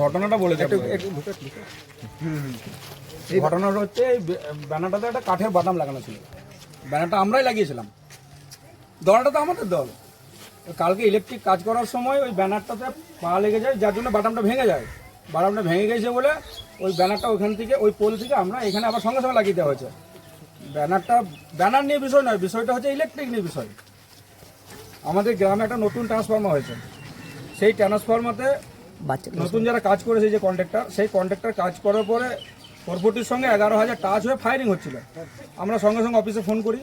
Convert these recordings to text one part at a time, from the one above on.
ঘটনাটা বলে একটু ঘটনাটা হচ্ছে এই ব্যানারটাতে একটা কাঠের বাদাম লাগানো ছিল। ব্যানারটা আমরাই লাগিয়েছিলাম। দলটা তো আমাদের দল। কালকে ইলেকট্রিক কাজ করার সময় ওই ব্যানারটাতে পা লেগে যায় যার জন্য বাটামটা ভেঙে যায়। বাটামটা ভেঙে গেছে বলে ওই ব্যানারটা ওখান থেকে ওই পোল থেকে আমরা এখানে আবার সঙ্গে সঙ্গে লাগিয়ে দেওয়া হয়েছে। ব্যানারটা ব্যানার নিয়ে বিষয় নয় বিষয়টা হচ্ছে ইলেকট্রিক নিয়ে বিষয়। আমাদের গ্রামে একটা নতুন ট্রান্সফর্মার হয়েছে। সেই ট্রান্সফর্মাতে নতুন যারা কাজ করেছে যে কন্ট্রাক্টর সেই কন্ট্রাক্টর কাজ করার পরে পরবর্তীর সঙ্গে এগারো হাজার টাচ হয়ে ফায়ারিং হচ্ছিল। আমরা সঙ্গে সঙ্গে অফিসে ফোন করি।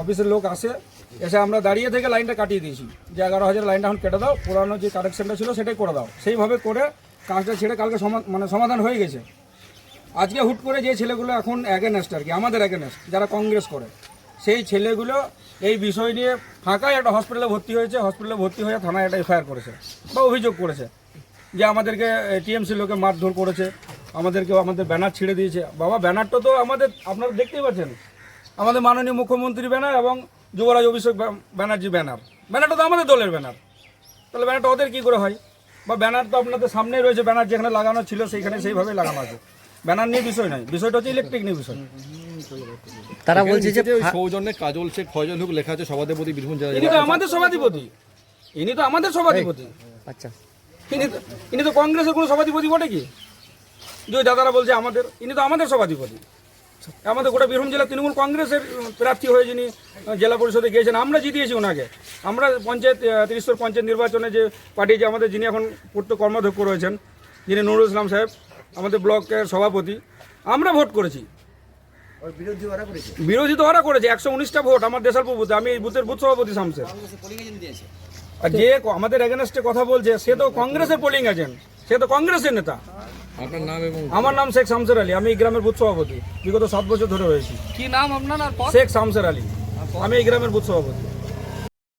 অফিসের লোক আসে এসে আমরা দাঁড়িয়ে থেকে লাইনটা কাটিয়ে দিয়েছি। যে এগারো হাজার লাইনটা এখন কেটে দাও, পুরানো যে কানেকশনটা ছিল সেটাই করে দাও। সেইভাবে করে কাজটা ছেড়ে কালকে মানে সমাধান হয়ে গেছে। আজকে হুট করে যে ছেলেগুলো এখন অ্যাগেনেস্ট আর কি, আমাদের অ্যাগেনেস্ট যারা কংগ্রেস করে, সেই ছেলেগুলো এই বিষয় নিয়ে ফাঁকায় একটা হসপিটালে ভর্তি হয়েছে হসপিটালে ভর্তি হয়ে থানায় একটা এফআইআর করেছে বা অভিযোগ করেছে যে আমাদেরকে টিএমসি লোকে মারধর করেছে আমাদেরকে আমাদের ব্যানার ছিঁড়ে দিয়েছে। বাবা, ব্যানারটা তো আমাদের আপনারা দেখতেই পাচ্ছেন। আমাদের মাননীয় মুখ্যমন্ত্রী ব্যানার এবং যুবরাজ অভিষেক ব্যানার্জি ব্যানার। ব্যানারটা তো আমাদের দলের ব্যানার। তাহলে ব্যানারটা ওদের কী করে হয়? বা ব্যানার তো আপনাদের সামনেই রয়েছে ব্যানার যেখানে লাগানো ছিল সেইখানে সেইভাবেই লাগানো আছে। ব্যানার নিয়ে বিষয় নয় বিষয়টা হচ্ছে ইলেকট্রিক নিয়ে বিষয়। তারা বলছে যে সৌজন্যে কাজল শেখ ফয়জল হুক লেখা আছে সভাধিপতি বীরভূম জেলা ইনি তো আমাদের সভাধিপতি। ইনি তো আমাদের সভাধিপতি। আচ্ছা। ইনি তো ইনি তো কংগ্রেসের কোনো সভাধিপতি বটে কি? যে দাদারা বলছে আমাদের ইনি তো আমাদের সভাধিপতি। আমাদের গোটা বীরভূম জেলা তৃণমূল কংগ্রেসের প্রার্থী হয়ে যিনি জেলা পরিষদে গিয়েছেন আমরা জিতিয়েছি ওনাকে। আমরা পঞ্চায়েত ত্রিশোর পঞ্চায়েত নির্বাচনে যে পার্টি যে আমাদের যিনি এখন পূর্ত কর্মাধ্যক্ষ রয়েছেন যিনি নুরুল ইসলাম সাহেব আমাদের ব্লকের সভাপতি আমরা ভোট করেছি। বিরোধী তো ওরা করেছে একশো উনিশটা ভোট আমার দেশালপুর বুথে আমি এই বুথের বুথ সভাপতি শামসের। আর যে আমাদের এগেনস্টে কথা বলছে সে তো কংগ্রেসের পোলিং এজেন্ট সে তো কংগ্রেসের নেতা। আপনার নাম এবং আমার নাম শেখ শামসের আলী আমি এই গ্রামের বুথ সভাপতি। বিগত সাত বছর ধরে হয়েছি কি নাম আপনার শেখ শামসের আলী। আমি এই গ্রামের বুথ সভাপতি।